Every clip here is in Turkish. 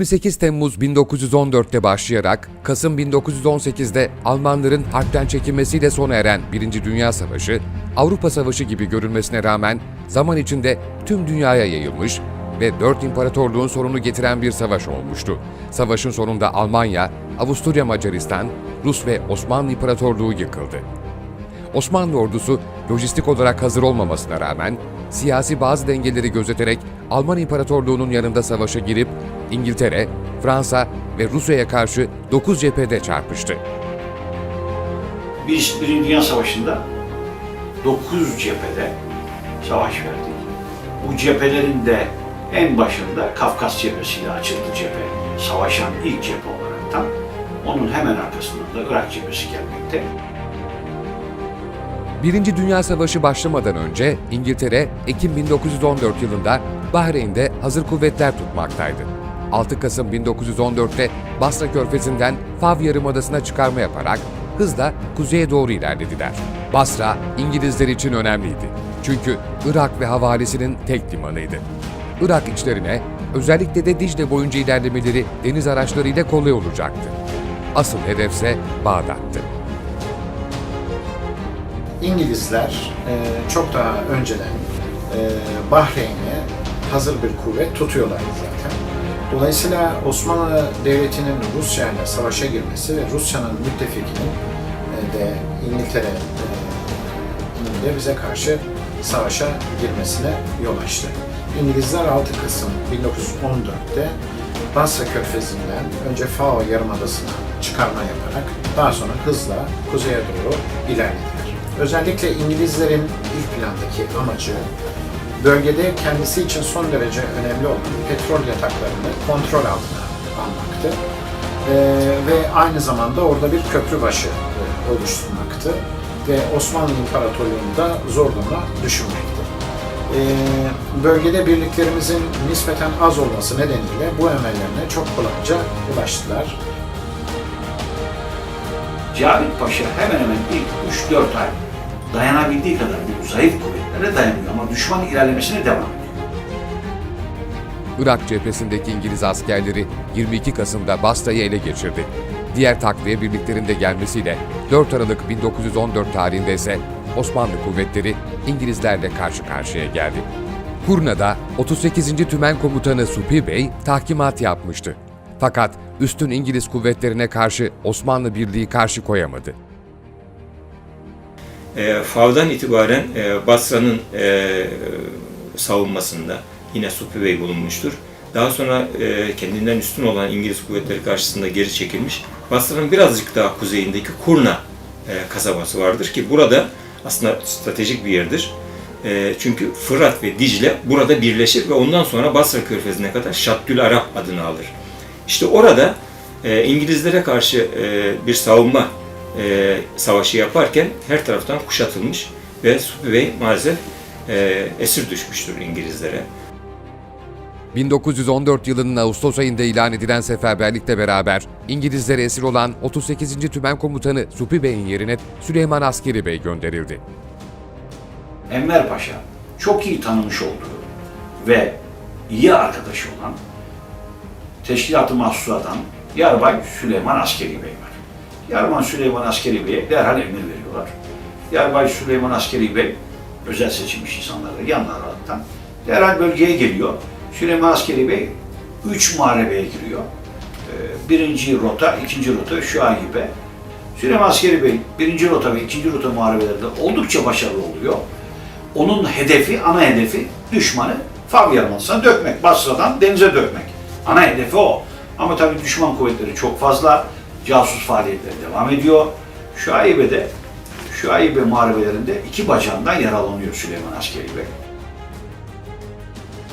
28 Temmuz 1914'te başlayarak Kasım 1918'de Almanların harpten çekilmesiyle sona eren Birinci Dünya Savaşı, Avrupa Savaşı gibi görülmesine rağmen zaman içinde tüm dünyaya yayılmış ve dört imparatorluğun sonunu getiren bir savaş olmuştu. Savaşın sonunda Almanya, Avusturya Macaristan, Rus ve Osmanlı İmparatorluğu yıkıldı. Osmanlı ordusu lojistik olarak hazır olmamasına rağmen siyasi bazı dengeleri gözeterek Alman İmparatorluğu'nun yanında savaşa girip İngiltere, Fransa ve Rusya'ya karşı 9 cephede çarpıştı. Biz Birinci Dünya Savaşı'nda 9 cephede savaş verdik. Bu cephelerin de en başında Kafkas cephesiyle açıldı cephe. Savaşan ilk cephe olaraktan. Onun hemen arkasından da Irak cephesi gelmekte. Birinci Dünya Savaşı başlamadan önce İngiltere, Ekim 1914 yılında Bahreyn'de hazır kuvvetler tutmaktaydı. 6 Kasım 1914'te Basra Körfezi'nden Fav Yarımadası'na çıkarma yaparak hızla kuzeye doğru ilerlediler. Basra, İngilizler için önemliydi. Çünkü Irak ve havalesinin tek limanıydı. Irak içlerine, özellikle de Dicle boyunca ilerlemeleri deniz araçlarıyla kolay olacaktı. Asıl hedefse Bağdat'tı. İngilizler e, çok daha önceden e, Bahreyn'e hazır bir kuvvet tutuyorlardı zaten. Dolayısıyla Osmanlı Devleti'nin Rusya ile savaşa girmesi ve Rusya'nın müttefikinin e, de İngiltere'nin de bize karşı savaşa girmesine yol açtı. İngilizler 6 Kasım 1914'te Basra Körfezi'nden önce Fao Yarımadası'na çıkarma yaparak daha sonra hızla kuzeye doğru ilerlediler. Özellikle İngilizlerin ilk plandaki amacı bölgede kendisi için son derece önemli olan petrol yataklarını kontrol altına almaktı. Ee, ve aynı zamanda orada bir köprü başı e, oluşturmaktı ve Osmanlı İmparatorluğu'nu da zor duruma düşürmekti. Ee, bölgede birliklerimizin nispeten az olması nedeniyle bu emellerine çok kolayca ulaştılar. Cavit Paşa hemen hemen ilk 3-4 ay dayanabildiği kadar bu zayıf kuvvetlere dayanıyor ama düşman ilerlemesine devam ediyor. Irak cephesindeki İngiliz askerleri 22 Kasım'da Basra'yı ele geçirdi. Diğer takviye birliklerinde gelmesiyle 4 Aralık 1914 tarihinde ise Osmanlı kuvvetleri İngilizlerle karşı karşıya geldi. Kurna'da 38. Tümen Komutanı Supi Bey tahkimat yapmıştı. Fakat üstün İngiliz kuvvetlerine karşı Osmanlı birliği karşı koyamadı. E, Fav'dan itibaren e, Basra'nın e, savunmasında yine Supi Bey bulunmuştur. Daha sonra e, kendinden üstün olan İngiliz kuvvetleri karşısında geri çekilmiş. Basra'nın birazcık daha kuzeyindeki Kurna e, kasabası vardır ki burada aslında stratejik bir yerdir. E, çünkü Fırat ve Dicle burada birleşir ve ondan sonra Basra Körfezi'ne kadar Şaddül Arap adını alır. İşte orada e, İngilizlere karşı e, bir savunma e, savaşı yaparken her taraftan kuşatılmış ve Supi Bey maalesef e, esir düşmüştür İngilizlere. 1914 yılının Ağustos ayında ilan edilen seferberlikle beraber İngilizlere esir olan 38. Tümen Komutanı Supi Bey'in yerine Süleyman Askeri Bey gönderildi. Enver Paşa çok iyi tanımış olduğu ve iyi arkadaşı olan Teşkilat-ı Mahsusa'dan Yarbay Süleyman Askeri Bey. Yarbay Süleyman Askeri Bey'e derhal emir veriyorlar. Yarbay Süleyman Askeri Bey özel seçilmiş insanlarla yanlar aralıktan derhal bölgeye geliyor. Süleyman Askeri Bey üç muharebeye giriyor. Ee, Birinci rota, ikinci rota Şuaybe. Süleyman Askeri Bey birinci rota ve ikinci rota muharebelerinde oldukça başarılı oluyor. Onun hedefi, ana hedefi düşmanı Fav Yarımadası'na dökmek, Basra'dan denize dökmek. Ana hedefi o. Ama tabii düşman kuvvetleri çok fazla, casus faaliyetleri devam ediyor. Şuaybe'de, Şuaybe muharebelerinde iki bacağından yaralanıyor Süleyman Askeri Bey.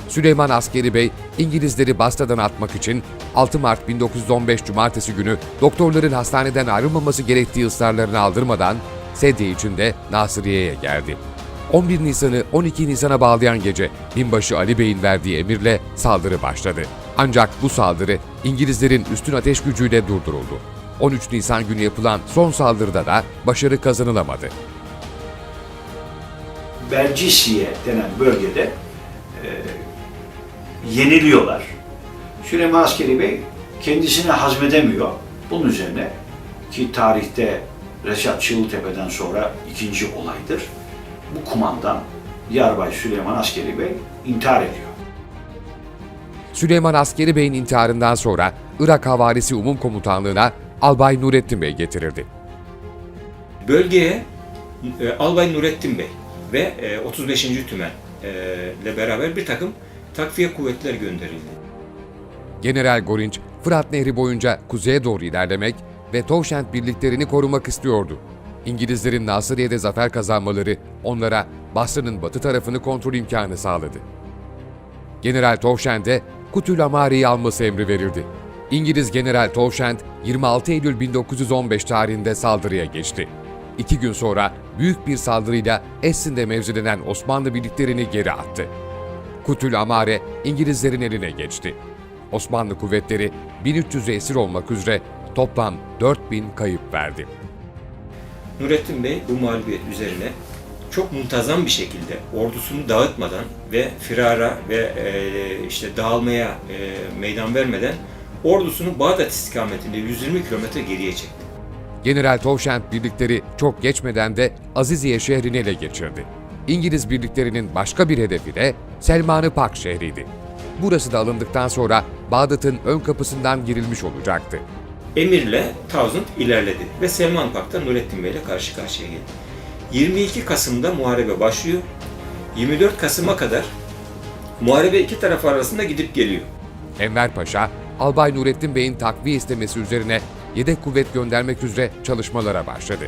Süleyman Askeri Bey, İngilizleri Basra'dan atmak için 6 Mart 1915 Cumartesi günü doktorların hastaneden ayrılmaması gerektiği ısrarlarını aldırmadan sedye içinde Nasiriye'ye geldi. 11 Nisan'ı 12 Nisan'a bağlayan gece binbaşı Ali Bey'in verdiği emirle saldırı başladı. Ancak bu saldırı İngilizlerin üstün ateş gücüyle durduruldu. 13 Nisan günü yapılan son saldırıda da başarı kazanılamadı. Belcisiye denen bölgede e, yeniliyorlar. Süleyman Askeri Bey kendisini hazmedemiyor. Bunun üzerine ki tarihte Reşat Çığıltepe'den sonra ikinci olaydır. Bu kumandan Yarbay Süleyman Askeri Bey intihar ediyor. Süleyman Askeri Bey'in intiharından sonra Irak Havalisi Umum Komutanlığı'na Albay Nurettin Bey getirildi. Bölgeye e, Albay Nurettin Bey ve e, 35. Tümen e, ile beraber bir takım takviye kuvvetler gönderildi. General Gorinç, Fırat Nehri boyunca kuzeye doğru ilerlemek ve Tovşent birliklerini korumak istiyordu. İngilizlerin Nasıriye'de zafer kazanmaları onlara Basra'nın batı tarafını kontrol imkanı sağladı. General Tovşent'e Kutül Amari'yi alması emri verildi. İngiliz General Tovşent 26 Eylül 1915 tarihinde saldırıya geçti. İki gün sonra büyük bir saldırıyla Essin'de mevzilenen Osmanlı birliklerini geri attı. Kutül Amare İngilizlerin eline geçti. Osmanlı kuvvetleri 1300 esir olmak üzere toplam 4000 kayıp verdi. Nurettin Bey bu mağlubiyet üzerine çok muntazam bir şekilde ordusunu dağıtmadan ve firara ve işte dağılmaya meydan vermeden ordusunu Bağdat istikametinde 120 kilometre geriye çekti. General Tovşent birlikleri çok geçmeden de Aziziye şehrini ele geçirdi. İngiliz birliklerinin başka bir hedefi de Selman-ı Pak şehriydi. Burası da alındıktan sonra Bağdat'ın ön kapısından girilmiş olacaktı. Emirle Tavzınt ilerledi ve Selman Pak'ta Nurettin Bey ile karşı karşıya geldi. 22 Kasım'da muharebe başlıyor. 24 Kasım'a kadar muharebe iki taraf arasında gidip geliyor. Enver Paşa, Albay Nurettin Bey'in takviye istemesi üzerine yedek kuvvet göndermek üzere çalışmalara başladı.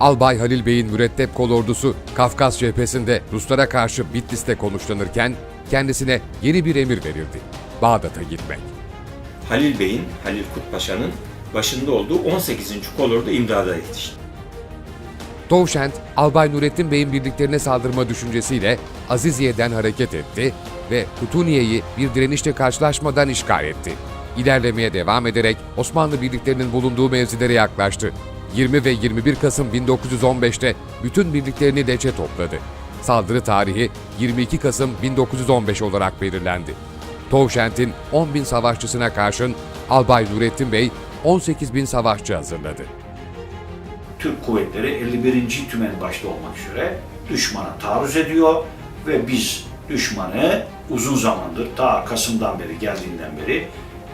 Albay Halil Bey'in mürettep kol ordusu Kafkas cephesinde Ruslara karşı Bitlis'te konuşlanırken kendisine yeni bir emir verildi. Bağdat'a gitmek. Halil Bey'in, Halil Kutpaşa'nın başında olduğu 18. kolordu imdada yetişti. Tovşent, Albay Nurettin Bey'in birliklerine saldırma düşüncesiyle Aziziye'den hareket etti ve Kutuniye'yi bir direnişle karşılaşmadan işgal etti. İlerlemeye devam ederek Osmanlı birliklerinin bulunduğu mevzilere yaklaştı. 20 ve 21 Kasım 1915'te bütün birliklerini Leç'e topladı. Saldırı tarihi 22 Kasım 1915 olarak belirlendi. Tovşent'in 10 bin savaşçısına karşın Albay Nurettin Bey 18 bin savaşçı hazırladı. Türk kuvvetleri 51. Tümen başta olmak üzere düşmana taarruz ediyor ve biz düşmanı uzun zamandır ta Kasım'dan beri geldiğinden beri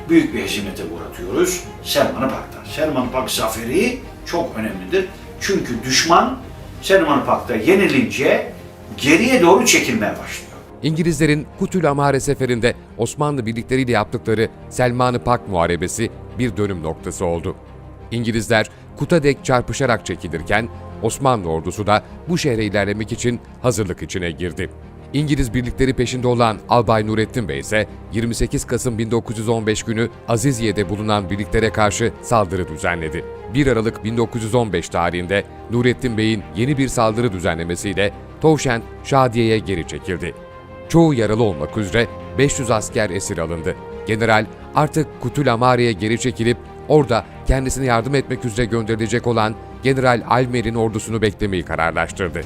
büyük bir hezimete uğratıyoruz Selman-ı. Selman-ı zaferi çok önemlidir. Çünkü düşman Selman-ı yenilince geriye doğru çekilmeye başlıyor. İngilizlerin Kutül Amare seferinde Osmanlı birlikleriyle yaptıkları Selman-ı Muharebesi bir dönüm noktası oldu. İngilizler Kut'a dek çarpışarak çekilirken Osmanlı ordusu da bu şehre ilerlemek için hazırlık içine girdi. İngiliz birlikleri peşinde olan Albay Nurettin Bey ise 28 Kasım 1915 günü Aziziye'de bulunan birliklere karşı saldırı düzenledi. 1 Aralık 1915 tarihinde Nurettin Bey'in yeni bir saldırı düzenlemesiyle Tovşent Şadiye'ye geri çekildi. Çoğu yaralı olmak üzere 500 asker esir alındı. General artık Kutül Amare'ye geri çekilip orada kendisine yardım etmek üzere gönderilecek olan General Almer'in ordusunu beklemeyi kararlaştırdı.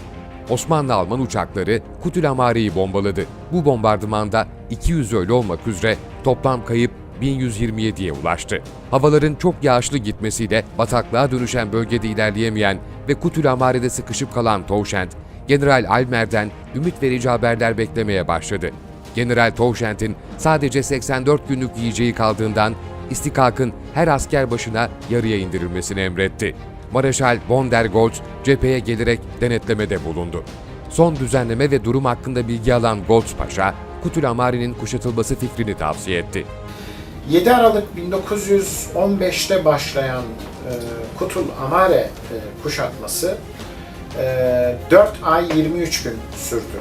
Osmanlı-Alman uçakları Kutül Amare'yi bombaladı. Bu bombardımanda 200 ölü olmak üzere toplam kayıp 1127'ye ulaştı. Havaların çok yağışlı gitmesiyle bataklığa dönüşen bölgede ilerleyemeyen ve Kutül Amare'de sıkışıp kalan Tovşent, General Almer'den ümit verici haberler beklemeye başladı. General Tovşent'in sadece 84 günlük yiyeceği kaldığından istikakın her asker başına yarıya indirilmesini emretti. Mareşal von der Goltz cepheye gelerek denetlemede bulundu. Son düzenleme ve durum hakkında bilgi alan Goltz Paşa, Kutül Amari'nin kuşatılması fikrini tavsiye etti. 7 Aralık 1915'te başlayan e, Kutul Amare e, kuşatması e, 4 ay 23 gün sürdü.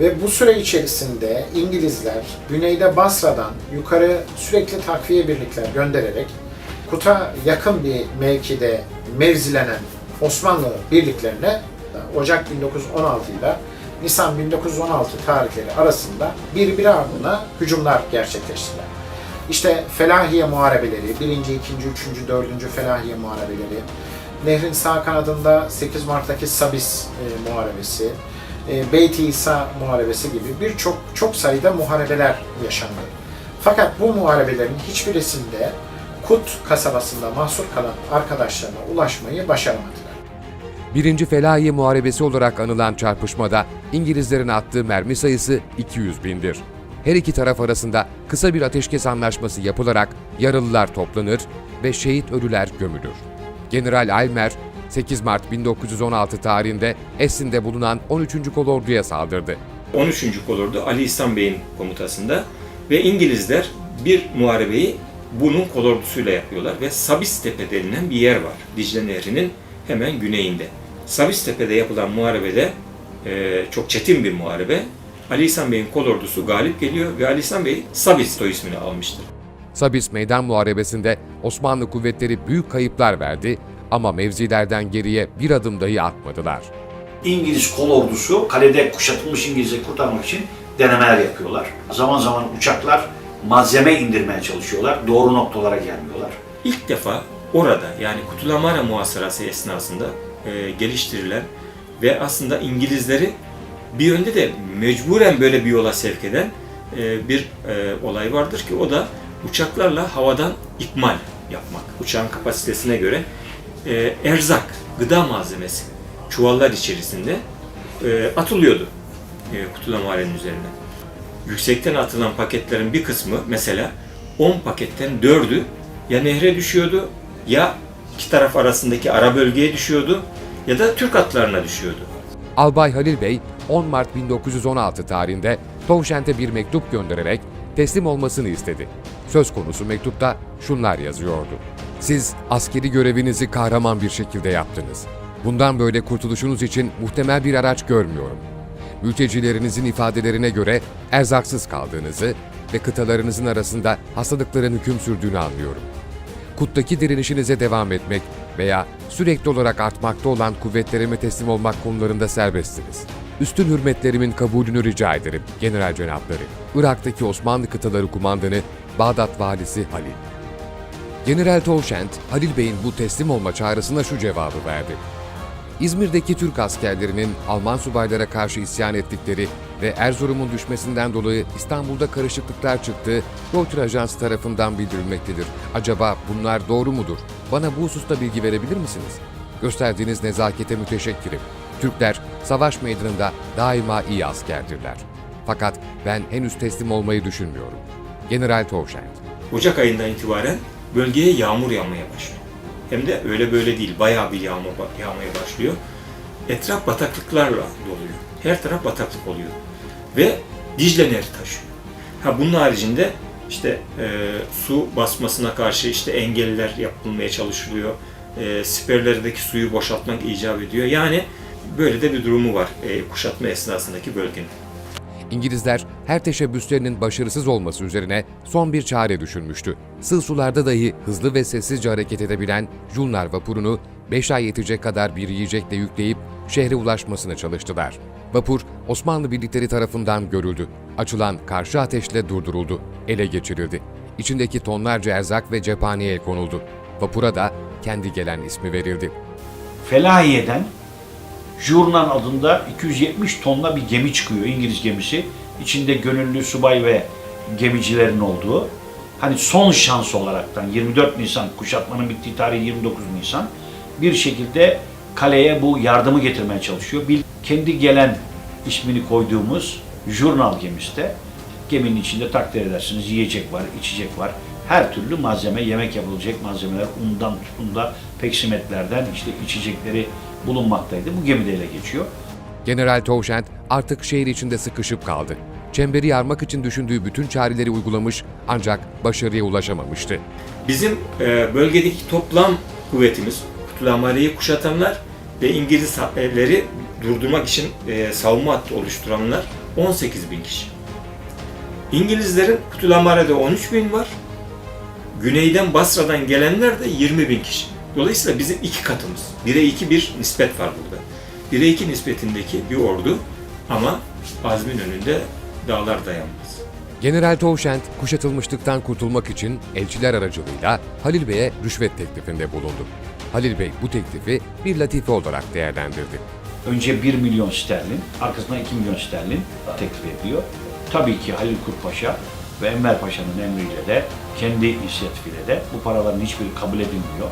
Ve bu süre içerisinde İngilizler güneyde Basra'dan yukarı sürekli takviye birlikler göndererek Kut'a yakın bir mevkide mevzilenen Osmanlı birliklerine Ocak 1916 ile Nisan 1916 tarihleri arasında birbiri ardına hücumlar gerçekleştiler. İşte Felahiye Muharebeleri, 1. 2. 3. 4. Felahiye Muharebeleri, Nehrin sağ kanadında 8 Mart'taki Sabis e, Muharebesi, e, Beyt-i İsa Muharebesi gibi birçok çok sayıda muharebeler yaşandı. Fakat bu muharebelerin hiçbirisinde Kut kasabasında mahsur kalan arkadaşlarına ulaşmayı başaramadılar. Birinci Felahiye Muharebesi olarak anılan çarpışmada İngilizlerin attığı mermi sayısı 200 bindir. Her iki taraf arasında kısa bir ateşkes anlaşması yapılarak yaralılar toplanır ve şehit ölüler gömülür. General Almer, 8 Mart 1916 tarihinde Essin'de bulunan 13. Kolordu'ya saldırdı. 13. Kolordu Ali İhsan Bey'in komutasında ve İngilizler bir muharebeyi bunun kolordusuyla yapıyorlar ve Sabistepe denilen bir yer var. Dicle Nehri'nin hemen güneyinde. Sabistepe'de yapılan muharebede e, çok çetin bir muharebe. Ali İhsan Bey'in kolordusu galip geliyor ve Ali İhsan Bey Sabisto ismini almıştır. Sabis Meydan Muharebesi'nde Osmanlı kuvvetleri büyük kayıplar verdi ama mevzilerden geriye bir adım dahi atmadılar. İngiliz kol ordusu kalede kuşatılmış İngilizleri kurtarmak için denemeler yapıyorlar. Zaman zaman uçaklar malzeme indirmeye çalışıyorlar. Doğru noktalara gelmiyorlar. İlk defa orada yani Kutulamara muhasarası esnasında e, geliştirilen ve aslında İngilizleri bir yönde de mecburen böyle bir yola sevk eden e, bir e, olay vardır ki o da uçaklarla havadan ikmal yapmak. Uçağın kapasitesine göre e, erzak, gıda malzemesi çuvallar içerisinde e, atılıyordu e, Kutulamare'nin üzerine. Yüksekten atılan paketlerin bir kısmı mesela 10 paketten 4'ü ya nehre düşüyordu ya iki taraf arasındaki ara bölgeye düşüyordu ya da Türk atlarına düşüyordu. Albay Halil Bey 10 Mart 1916 tarihinde Tovşent'e bir mektup göndererek teslim olmasını istedi. Söz konusu mektupta şunlar yazıyordu. Siz askeri görevinizi kahraman bir şekilde yaptınız. Bundan böyle kurtuluşunuz için muhtemel bir araç görmüyorum. Mültecilerinizin ifadelerine göre erzaksız kaldığınızı ve kıtalarınızın arasında hastalıkların hüküm sürdüğünü anlıyorum. Kut'taki direnişinize devam etmek veya sürekli olarak artmakta olan kuvvetlerime teslim olmak konularında serbestsiniz. Üstün hürmetlerimin kabulünü rica ederim General Cenapları. Irak'taki Osmanlı kıtaları kumandanı Bağdat Valisi Halil. General Towşent, Halil Bey'in bu teslim olma çağrısına şu cevabı verdi. İzmir'deki Türk askerlerinin Alman subaylara karşı isyan ettikleri ve Erzurum'un düşmesinden dolayı İstanbul'da karışıklıklar çıktığı Reuters Ajansı tarafından bildirilmektedir. Acaba bunlar doğru mudur? Bana bu hususta bilgi verebilir misiniz? Gösterdiğiniz nezakete müteşekkirim. Türkler savaş meydanında daima iyi askerdirler. Fakat ben henüz teslim olmayı düşünmüyorum. General Towşent. Ocak ayından itibaren bölgeye yağmur yağmaya başlıyor. Hem de öyle böyle değil, bayağı bir yağmur ba- yağmaya başlıyor. Etraf bataklıklarla doluyor. Her taraf bataklık oluyor. Ve Dicle Nehri taşıyor. Ha bunun haricinde işte e, su basmasına karşı işte engeller yapılmaya çalışılıyor. E, siperlerdeki suyu boşaltmak icap ediyor. Yani böyle de bir durumu var e, kuşatma esnasındaki bölgenin. İngilizler her teşebbüslerinin başarısız olması üzerine son bir çare düşünmüştü. Sığ sularda dahi hızlı ve sessizce hareket edebilen Julnar vapurunu 5 ay yetecek kadar bir yiyecekle yükleyip şehre ulaşmasına çalıştılar. Vapur Osmanlı birlikleri tarafından görüldü. Açılan karşı ateşle durduruldu. Ele geçirildi. İçindeki tonlarca erzak ve cephaneye konuldu. Vapura da kendi gelen ismi verildi. Felahiye'den Jurnan adında 270 tonla bir gemi çıkıyor, İngiliz gemisi. İçinde gönüllü subay ve gemicilerin olduğu. Hani son şans olaraktan 24 Nisan, kuşatmanın bittiği tarih 29 Nisan. Bir şekilde kaleye bu yardımı getirmeye çalışıyor. Bil, kendi gelen ismini koyduğumuz Jurnal gemisi de geminin içinde takdir edersiniz yiyecek var, içecek var. Her türlü malzeme, yemek yapılacak malzemeler undan tutun da peksimetlerden işte içecekleri bulunmaktaydı. Bu gemide ele geçiyor. General Towşent artık şehir içinde sıkışıp kaldı. Çemberi yarmak için düşündüğü bütün çareleri uygulamış ancak başarıya ulaşamamıştı. Bizim e, bölgedeki toplam kuvvetimiz, Kutulamare'yi kuşatanlar ve İngilizleri durdurmak için e, savunma hattı oluşturanlar 18 bin kişi. İngilizlerin Kutulamare'de 13 bin var. Güneyden Basra'dan gelenler de 20 bin kişi. Dolayısıyla bizim iki katımız. 1'e 2 bir nispet var burada. 1'e 2 nispetindeki bir ordu ama azmin önünde dağlar dayanmaz. General Towşent kuşatılmışlıktan kurtulmak için elçiler aracılığıyla Halil Bey'e rüşvet teklifinde bulundu. Halil Bey bu teklifi bir latife olarak değerlendirdi. Önce 1 milyon sterlin, arkasından 2 milyon sterlin teklif ediyor. Tabii ki Halil Kurtpaşa ve Enver Paşa'nın emriyle de kendi inisiyatifiyle de bu paraların hiçbiri kabul edilmiyor.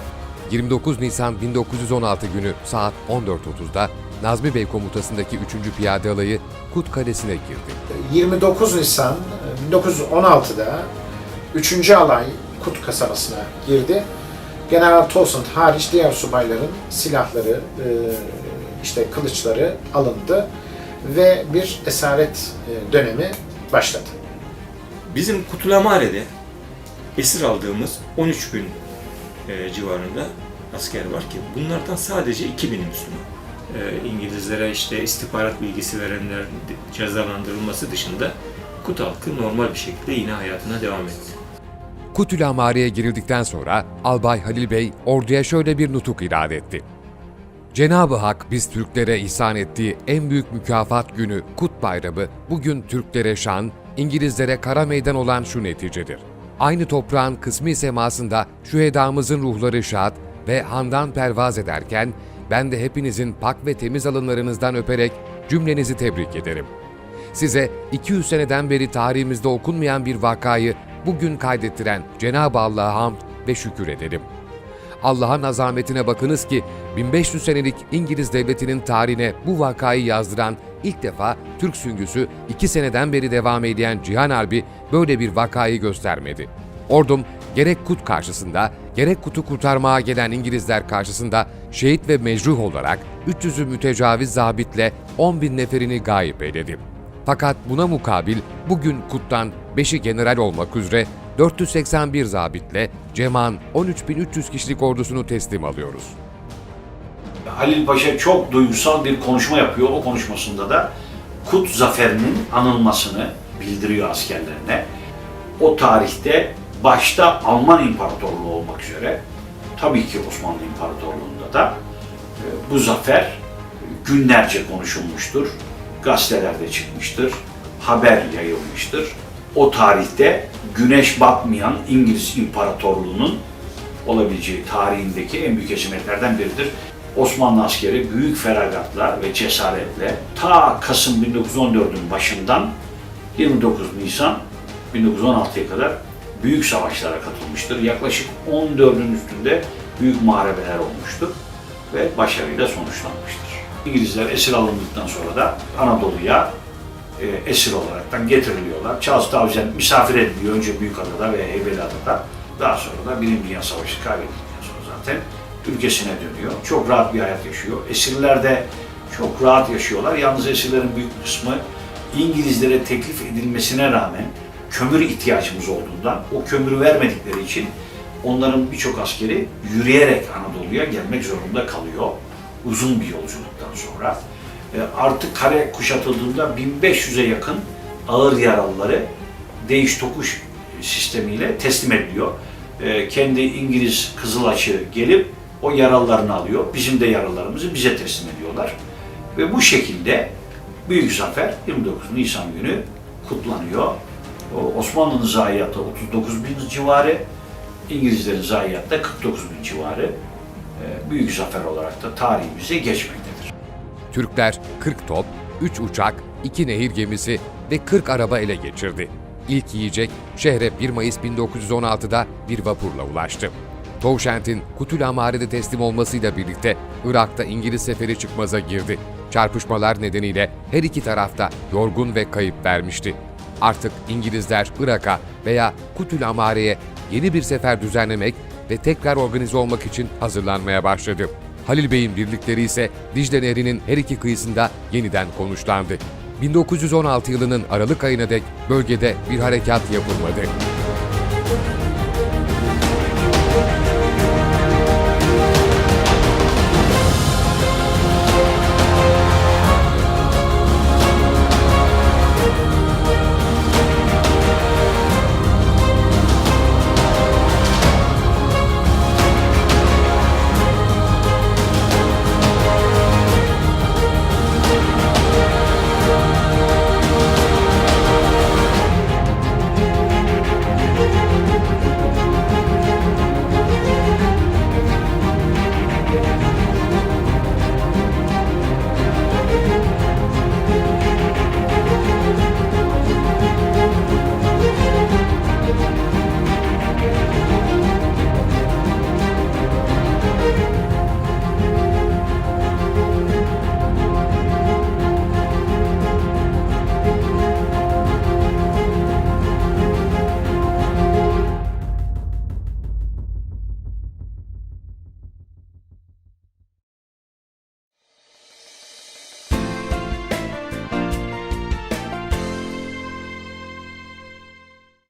29 Nisan 1916 günü saat 14.30'da Nazmi Bey komutasındaki 3. Piyade Alayı Kut Kalesi'ne girdi. 29 Nisan e, 1916'da 3. alay Kut kasabasına girdi. General Townsend hariç diğer subayların silahları, e, işte kılıçları alındı ve bir esaret e, dönemi başladı. Bizim Kutulamare'de esir aldığımız 13 bin e, civarında asker var ki bunlardan sadece 2000'i Müslüman. E, İngilizlere işte istihbarat bilgisi verenler cezalandırılması dışında Kut halkı normal bir şekilde yine hayatına devam etti. Kutül Amare'ye girildikten sonra Albay Halil Bey orduya şöyle bir nutuk irade etti. Cenab-ı Hak biz Türklere ihsan ettiği en büyük mükafat günü Kut Bayramı bugün Türklere şan, İngilizlere kara meydan olan şu neticedir. Aynı toprağın kısmi semasında şühedamızın ruhları şad ve handan pervaz ederken ben de hepinizin pak ve temiz alınlarınızdan öperek cümlenizi tebrik ederim. Size 200 seneden beri tarihimizde okunmayan bir vakayı bugün kaydettiren Cenab-ı Allah'a hamd ve şükür ederim. Allah'ın azametine bakınız ki 1500 senelik İngiliz devletinin tarihine bu vakayı yazdıran ilk defa Türk süngüsü 2 seneden beri devam eden Cihan Harbi böyle bir vakayı göstermedi. Ordum gerek Kut karşısında gerek Kut'u kurtarmaya gelen İngilizler karşısında şehit ve mecruh olarak 300'ü mütecaviz zabitle 10 bin neferini gayip eyledi. Fakat buna mukabil bugün Kut'tan 5'i general olmak üzere 481 zabitle Ceman 13.300 kişilik ordusunu teslim alıyoruz. Halil Paşa çok duygusal bir konuşma yapıyor. O konuşmasında da Kut Zaferi'nin anılmasını bildiriyor askerlerine. O tarihte başta Alman İmparatorluğu olmak üzere tabii ki Osmanlı İmparatorluğu'nda da e, bu zafer günlerce konuşulmuştur. Gazetelerde çıkmıştır. Haber yayılmıştır. O tarihte güneş batmayan İngiliz İmparatorluğu'nun olabileceği tarihindeki en büyük hesimetlerden biridir. Osmanlı askeri büyük feragatla ve cesaretle ta Kasım 1914'ün başından 29 Nisan 1916'ya kadar büyük savaşlara katılmıştır. Yaklaşık 14'ün üstünde büyük muharebeler olmuştur ve başarıyla sonuçlanmıştır. İngilizler esir alındıktan sonra da Anadolu'ya e, esir olaraktan getiriliyorlar. Charles Townsend misafir ediliyor önce Büyükada'da ve Heybeliada'da. Daha sonra da Birinci Dünya Savaşı kaybedildikten sonra zaten ülkesine dönüyor. Çok rahat bir hayat yaşıyor. Esirler de çok rahat yaşıyorlar. Yalnız esirlerin büyük kısmı İngilizlere teklif edilmesine rağmen kömür ihtiyacımız olduğundan o kömürü vermedikleri için onların birçok askeri yürüyerek Anadolu'ya gelmek zorunda kalıyor. Uzun bir yolculuktan sonra. Artık kare kuşatıldığında 1500'e yakın ağır yaralıları değiş tokuş sistemiyle teslim ediliyor. E, Kendi İngiliz Kızılaçı gelip o yaralılarını alıyor. Bizim de yaralılarımızı bize teslim ediyorlar. Ve bu şekilde Büyük Zafer 29 Nisan günü kutlanıyor. Osmanlı'nın zayiatı 39 bin civarı, İngilizlerin zayiatı da 49 bin civarı e, Büyük Zafer olarak da tarihimize geçmektedir. Türkler 40 top, 3 uçak, 2 nehir gemisi ve 40 araba ele geçirdi. İlk yiyecek şehre 1 Mayıs 1916'da bir vapurla ulaştı. Townshend'in Kutul Amare'de teslim olmasıyla birlikte Irak'ta İngiliz seferi çıkmaza girdi. Çarpışmalar nedeniyle her iki tarafta yorgun ve kayıp vermişti. Artık İngilizler Irak'a veya Kutul Amare'ye yeni bir sefer düzenlemek ve tekrar organize olmak için hazırlanmaya başladı. Halil Bey'in birlikleri ise Dicle Nehri'nin her iki kıyısında yeniden konuşlandı. 1916 yılının Aralık ayına dek bölgede bir harekat yapılmadı.